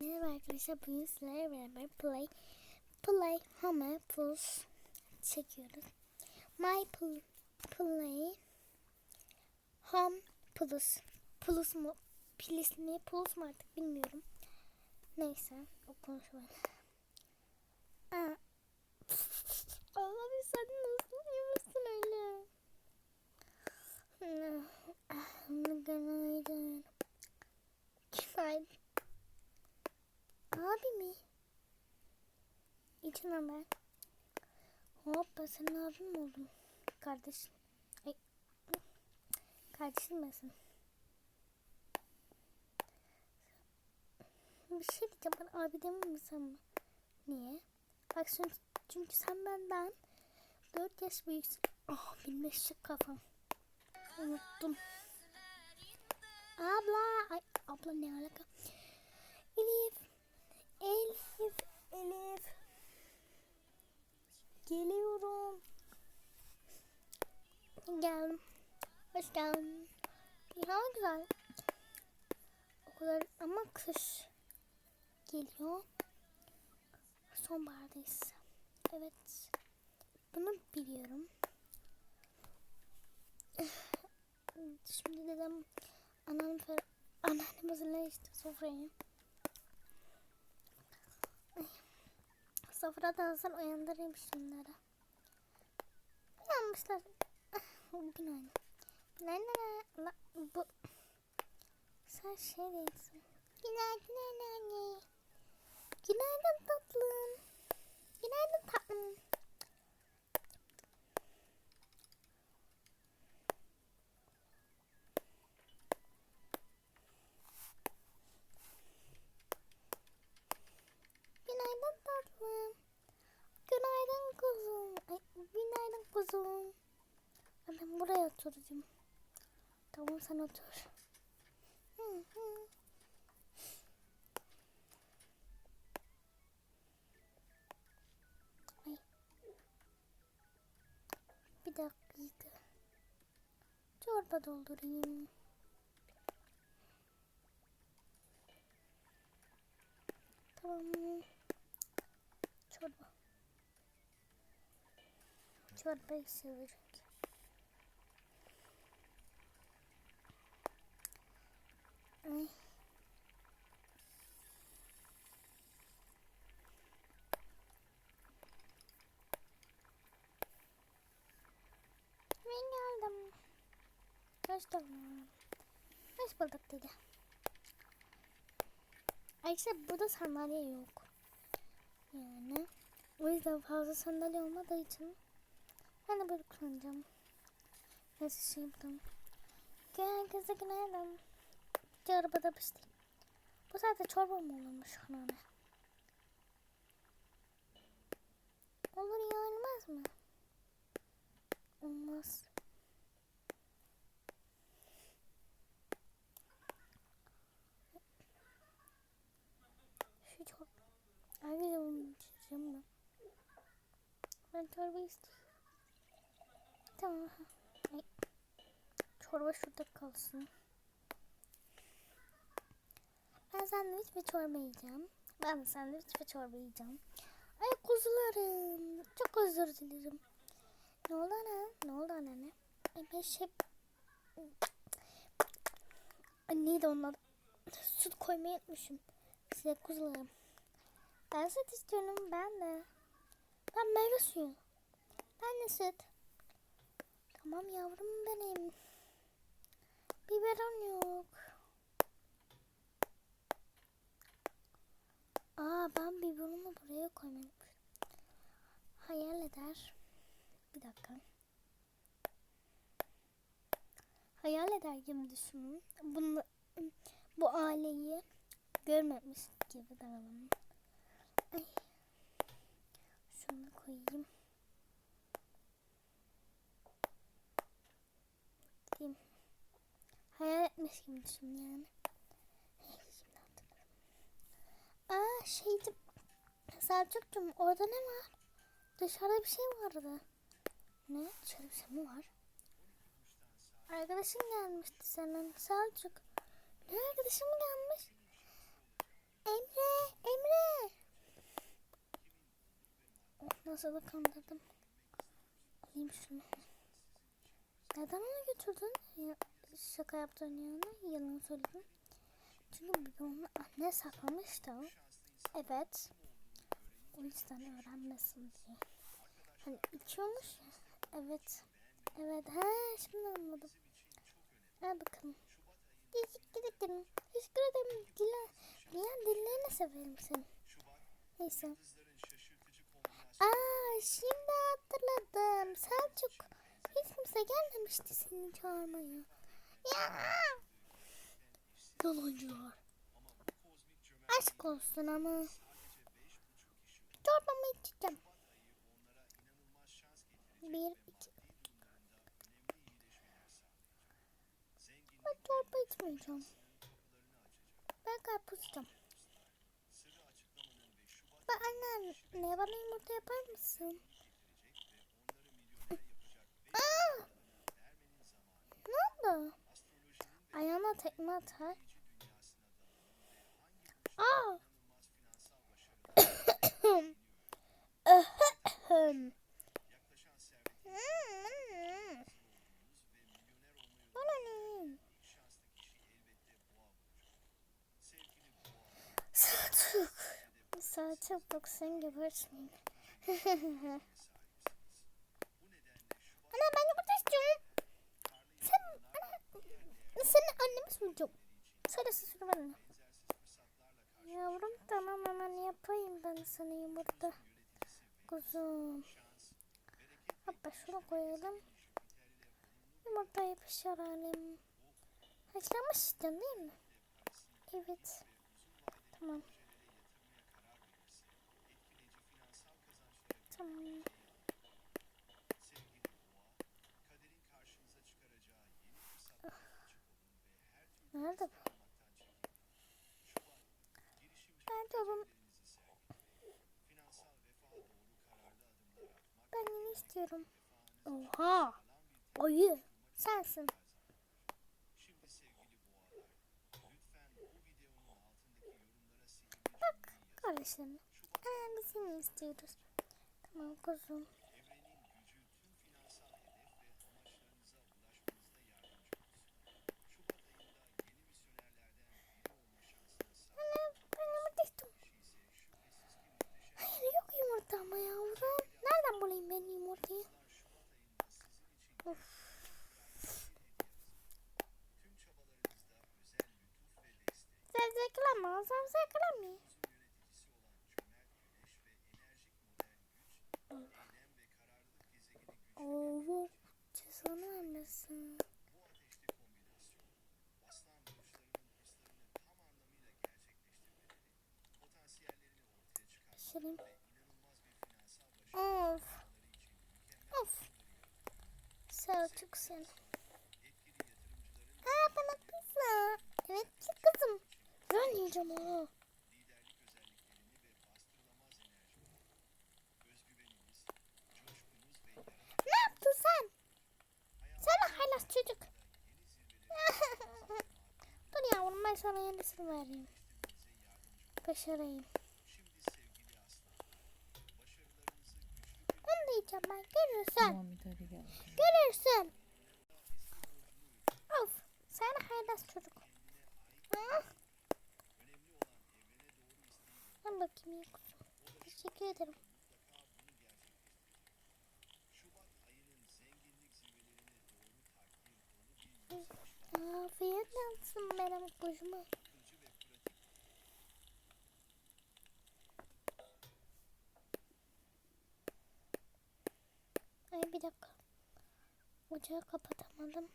Merhaba arkadaşlar bugün sizlerle beraber play play hammer plus çekiyoruz. My pl- play home plus plus mu plus mi plus mu artık bilmiyorum. Neyse o konuşmayalım. Aa. Abi sen nasıl uyumuşsun öyle? Günaydın. Günaydın. Abi mi? İçin haber. Hoppa sen abim mi oldun? Kardeşim. Ay. Kardeşim misin? Bir şey diyeceğim bana abi demir misin mi? Niye? Bak çünkü, çünkü sen benden 4 yaş büyüksün. Oh benim eşek kafam. Unuttum. Geldin. Ya güzel. O kadar ama kış geliyor. Sonbahardayız. Evet. Bunu biliyorum. Şimdi dedem falan anneannem hazırlar işte sofrayı. Ay. Sofra hazır uyandırayım şunları. Uyanmışlar. Günaydın. Günaydın. La, bu. Sen şey değilsin. Günaydın anneanne. Günaydın tatlım. Günaydın tatlım. Günaydın tatlım. Günaydın kuzum. Ay, günaydın kuzum. Ben buraya oturacağım. Tamam sen otur. Ay. Bir dakika. Çorba doldurayım. Tamam. Çorba. Çorbayı severim. Ben geldim. Hoş geldin. Hoş bulduk dedi. Ayrıca burada sandalye yok. Yani o yüzden fazla sandalye olmadığı için ben de böyle kullanacağım. Neyse şey yapalım. Gel kızı günaydın. Arabada pişti. Bu saatte çorba mı olurmuş anneanne? Olur ya olmaz mı? Olmaz. Şu çorba. Ayrıca bunu içeceğim ben. Ben çorba istiyorum. Tamam. Ay. Çorba şurada kalsın. Ben sandviç ve çorba yiyeceğim. Ben de sandviç ve çorba yiyeceğim. Ay kuzularım. Çok özür dilerim. Ne oldu anne? Ne oldu anne? Ay ben şey... Ay neydi adı? Süt koymayı unutmuşum. Size kuzularım. Ben süt istiyorum ben de. Ben meyve suyu. Ben de süt. Tamam yavrum benim. Biberon yok. Aa ben biberonumu buraya koymamışım. Hayal eder. Bir dakika. Hayal eder gibi düşünün. Bunu, bu aileyi görmemiş gibi davranın. Ay. Şunu koyayım. Hayal etmiş gibi düşün yani. şeydi. Selçuk'cum orada ne var? Dışarıda bir şey vardı. Ne? Dışarıda bir şey mi var? Arkadaşın gelmişti senin Selçuk. Ne arkadaşım gelmiş? Emre, Emre. Oh, nasıl da kandırdım. Alayım şunu. Neden onu götürdün? Ya, şaka yaptığın yanına yalan söyledin. Çünkü bunu anne saklamıştı. Evet. O yüzden öğrenmesin diye. Hani içiyormuş ya. Evet. Evet. Ha şimdi anladım. Al bakalım. Teşekkür ederim. Teşekkür ederim. Dilan, Dilan dillerini severim seni. Neyse. Aa şimdi hatırladım. Selçuk hiç kimse gelmemişti seni çağırmaya. Ya. Yalancılar. Aşk olsun ama. Çorbamı içeceğim. Bir, iki. Ben çorba içmeyeceğim. Ben karpuz yiyeceğim. Ben anne ne bana yumurta yapar mısın? Aa! Ne oldu? Ayağına tekme atar. Aa! Hmm. Selçuk. Selçuk bak sen gebertmeyin. Ana ben yumurta istiyorum. Sen ana, senin annemi soracağım. Söylesin şunu bana. Yavrum tamam hemen yapayım ben sana yumurta. Kuzum. Hoppa şunu koyalım. Yumurtayı pişirelim. Haşlanmış istiyorsun değil mi? Evet. Tamam. Tamam. Nerede bu? Bu? Ben yine istiyorum. Oha! Ayı! Sensin. Bak kardeşlerim. Aa, biz yine istiyoruz. Tamam kuzum. Anne ben yumurta istiyorum. Hayır yok yumurta ama yavrum. Nereden bulayım ben yumurtayı? Of. Zevzekleme, zevzekleme. Oo, cezanı vermesin. Pişireyim. Of. Of. Sen. Aa bana pizza. Evet kızım. Ben yiyeceğim onu. Ne yaptın sen? Sen haylaz çocuk. Dur yavrum ben sana yenisini vereyim. Başarayım. Onu da yiyeceğim ben. Görürsün. Tamam. Görürsün. Of. Haylaz çocuk. Ah. Ben bakayım iyi kuzum. Teşekkür ederim. Afiyet olsun benim kuzuma. Ay bir dakika. Ocağı kapatamadım.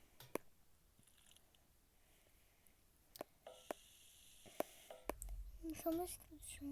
Sonuç şu.